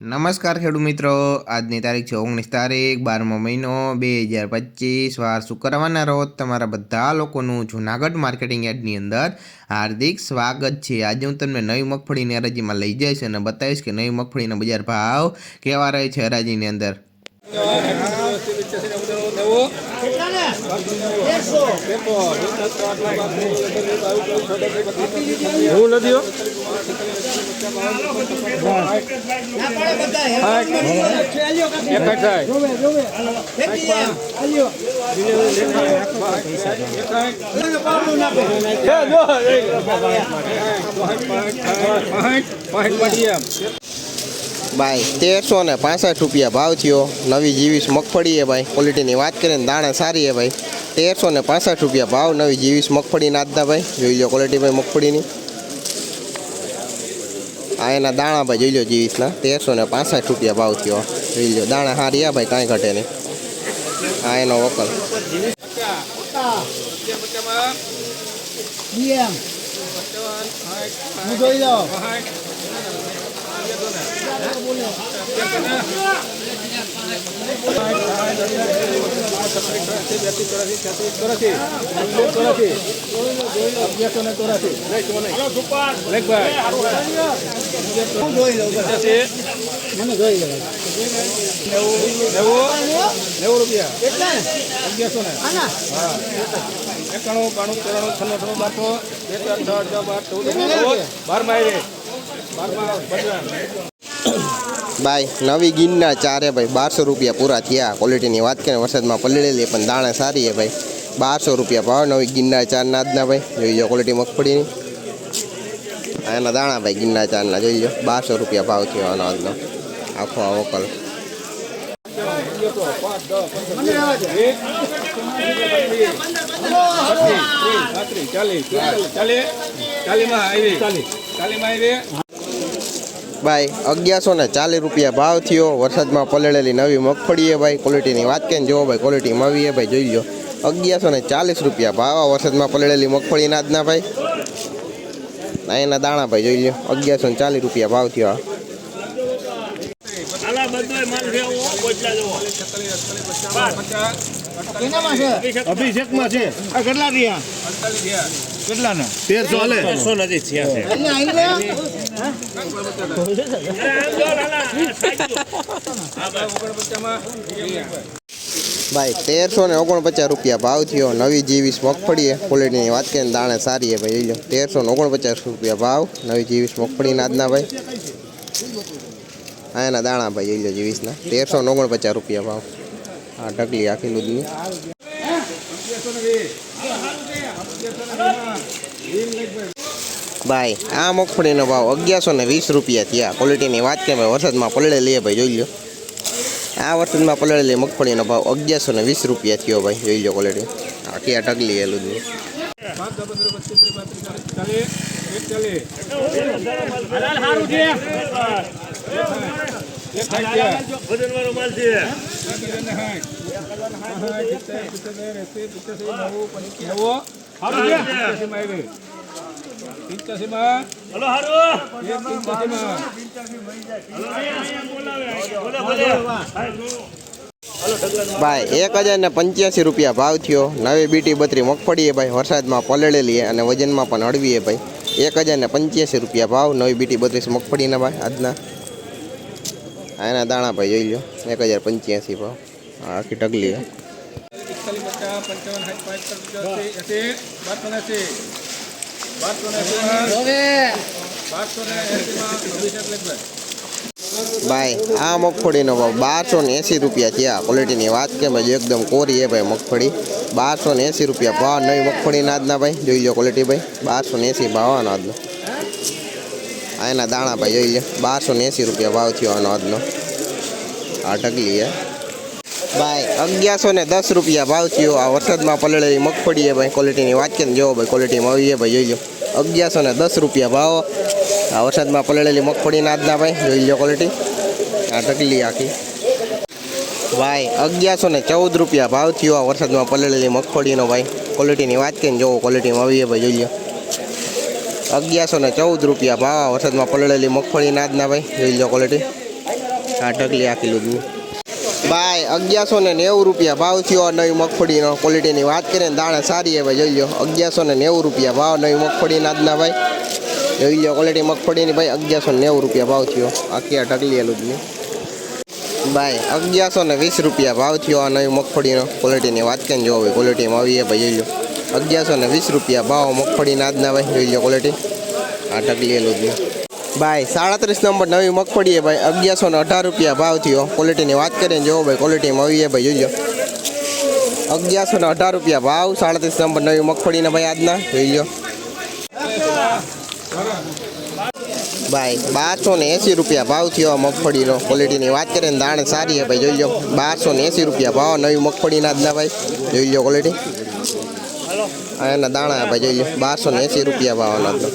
નમસ્કાર ખેડૂત મિત્રો. આજની તારીખ છે ઓગણીસ તારીખ, બારમો મહિનો બે હજાર પચીસ. વાર શુક્રવારના રોજ તમારા બધા લોકોનું જૂનાગઢ માર્કેટિંગ યાર્ડની અંદર હાર્દિક સ્વાગત છે. આજે હું તમને નવી મગફળીની હરાજીમાં લઈ જઈશ અને બતાવીશ કે નવી મગફળીના બજાર ભાવ કેવા રહે છે હરાજીની અંદર. એવું નથી પાંચ પાંચ પાંચ થાય. ભાઈ, તેરસો ને પાસઠ રૂપિયા ભાવ થયો. નવી જીવીસ મગફળી એ ભાઈ. ક્વોલિટીની વાત કરીએ ને દાણા સારી એ ભાઈ. તેરસો ને પાસઠ રૂપિયા ભાવ, નવી જીવીસ મગફળી આજના ભાઈ. જોઈ લો ક્વોલિટી ભાઈ મગફળીની. આ એના દાણા ભાઈ જોઈ લો જીવીસના. તેરસો ને પાસઠ રૂપિયા ભાવ થયો. જોઈ લો, દાણા સારી આ ભાઈ, કાંઈ ઘટે નહીં. આ એનો વકલ. હું જોઈ મને જોઈ લઉં નેવું રૂપિયા અગિયારસો ને આના એકાણું, બાણું ત્રણ છન્નું અઠાણું બારસો બે ચાર છ બાર, ચૌદ બારમાં પંદર ભાઈ નવી ગિનના ચારે ભાઈ બારસો રૂપિયા પૂરા થયા ક્વોલિટીની વાત કરીએ વરસાદમાં પલળેલી પણ દાણા સારી છે ભાઈ બારસો રૂપિયા ભાવ નવી ગિનના ચારના આજના ભાઈ જોઈ લો ક્વોલિટી મગફળીની આ એના દાણા ભાઈ ગિનના ચારના જોઈ લો બારસો રૂપિયા ભાવ થયો આનો આજનો આખો આ વકલ મને રહેવા દે એક પાંત્રીસ ચાલીસ ચાલીસ ચાલીસમાં આવી ચાલીસ ચાલીસમાં આવી ભાઈ અગિયારસો ને ચાલીસ રૂપિયા ભાવ થયો. વરસાદમાં પલળેલી નવી મગફળી એ ભાઈ ક્વોલિટીની વાત કરીને જુઓ ભાઈ ક્વોલિટી મવી એ ભાઈ જોઈ લો અગિયારસો ને ચાલીસ રૂપિયા ભાવ આ વરસાદમાં પલળેલી મગફળીના આજના ભાઈ. એના દાણા ભાઈ જોઈ લો અગિયારસો ને ચાલીસ રૂપિયા ભાવ થયો આ. કેનામાં છે? અભિષેકમાં છે. કેટલા રહ્યા કેટલા ના તેરસો આવી લે ઓગણપચાસમાં ભાઈ, તેરસો ને ઓગણપચાસ રૂપિયા ભાવ થયો. નવી જીવીસ મગફળી ક્વોલિટીની વાત કરીએ ને દાણે સારી છે ભાઈ લો. તેરસો ને ઓગણપચાસ રૂપિયા ભાવ. નવી જીવીસ મગફળીના આજના ભાઈ. આ એના દાણા ભાઈ લો જીવીસના. તેરસો ને ઓગણપચાસ રૂપિયા ભાવ. આ ઢગલી આખી દૂધની. ભાઈ આ મગફળીનો ભાવ અગિયારસો ને વીસ રૂપિયા થયા. ક્વોલિટીની વાત કે ભાઈ વરસાદમાં પલળે લઈએ ભાઈ જોઈ લો આ વરસાદમાં પલળેલી મગફળીનો ભાવ અગિયારસો ને વીસ રૂપિયા થયો ભાઈ જોઈ લો ક્વોલિટી આખી આ ઢગલી એલું દસ પંદર પચીસ ભાઈ એક હજાર ને પંચ્યાસી રૂપિયા ભાવ થયો. નવી બીટી બત્રી મગફળી ભાઈ વરસાદમાં પલળેલી અને વજનમાં પણ હળવી ભાઈ. એક હજાર ને પંચ્યાસી રૂપિયા ભાવ નવી બીટી બત્રીસ મગફળીના ભાઈ આજના. એના દાણા ભાઈ જોઈ લો એક હજાર પંચ્યાસી ભાવ. આખી ઢગલી છે. પંચાવન ભાઈ, આ મગફળીનો ભાવ બારસો ને એંસી રૂપિયા થયા ક્વોલિટીની વાત કે ભાઈ એકદમ કોરી છે ભાઈ મગફળી. બારસો ને એંસી રૂપિયા ભાવ નવી મગફળીના આજના ભાઈ. જોઈ લો ક્વોલિટી ભાઈ. બારસો ને એંસી ભાવ આનો આજનો. આ એના દાણા ભાઈ, જોઈ લો. બારસો ને એંસી રૂપિયા ભાવ થયો આનો આજનો. આ ઢગલી છે. ભાઈ, અગિયારસો ને દસ રૂપિયા ભાવ થયો. આ વરસાદમાં પલળેલી મગફળી છે ભાઈ. ક્વોલિટીની વાત કે જોવો ભાઈ? ક્વોલિટીમાં આવી છે ભાઈ, જોઈ લો. અગિયારસો ને દસ રૂપિયા ભાવ. આ વરસાદમાં પલળેલી મગફળીના આજના ભાઈ, જોઈ લો ક્વોલિટી આ ઢગલી આખી. ભાઈ, અગિયારસો ને ચૌદ રૂપિયા ભાવ થયો આ વરસાદમાં પલળેલી મગફળીનો ભાઈ. ક્વોલિટીની વાત કરીને જોવો ક્વોલિટીમાં આવી ભાઈ, જોઈ લો. અગિયારસો ને ચૌદ રૂપિયા ભાવ આ વરસાદમાં પલળેલી મગફળીના આજના ભાઈ, જોઈ લો ક્વોલિટી આ ઢગલી આખી દૂધની ભાઈ, અગિયારસો ને નેવું રૂપિયા ભાવ થયો નવી મગફળીનો. ક્વોલિટીની વાત કરીએ ને દાણા સારી હવે જોઈ લો અગિયારસો ને નેવું રૂપિયા ભાવ, નવી મગફળીના આજના ભાઈ. જોઈ લો ક્વોલિટી મગફળીની ભાઈ અગિયારસો નેવું રૂપિયા ભાવ થયો. આખી આ ઢગલી દૂધની ભાઈ, અગિયારસો ને વીસ રૂપિયા ભાવ થયો આ નવી મગફળીનો. ક્વોલિટીની વાત કરીને જોવો ભાઈ ક્વોલિટીમાં આવી ભાઈ, જોઈ લો અગિયારસો ને વીસ રૂપિયા ભાવ મગફળીના આજના ભાઈ, જોઈ લો ક્વોલિટી આ ઢગલી દૂધની ભાઈ, સાડત્રીસ નંબર નવી મગફળી છે ભાઈ. અગિયારસો ને અઢાર રૂપિયા ભાવ થયો. ક્વોલિટીની વાત કરીને જોવો ભાઈ ક્વોલિટીમાં આવી ભાઈ લો અગિયારસો ને અઢાર રૂપિયા ભાવ, સાડત્રીસ નંબર નવી મગફળીના ભાઈ આજના, જોઈ લો ભાઈ, બારસો ને એંસી રૂપિયા ભાવ થયો મગફળીનો. ક્વોલિટીની વાત કરીએ ને દાણ સારી છે ભાઈ, જોઈ લો બારસો ને એંસી રૂપિયા ભાવ નવી મગફળીના આજના ભાઈ. જોઈ લો ક્વોલિટી એના દાણા ભાઈ, જોઈ લો બારસો ને એંસી રૂપિયા ભાવ આજનો.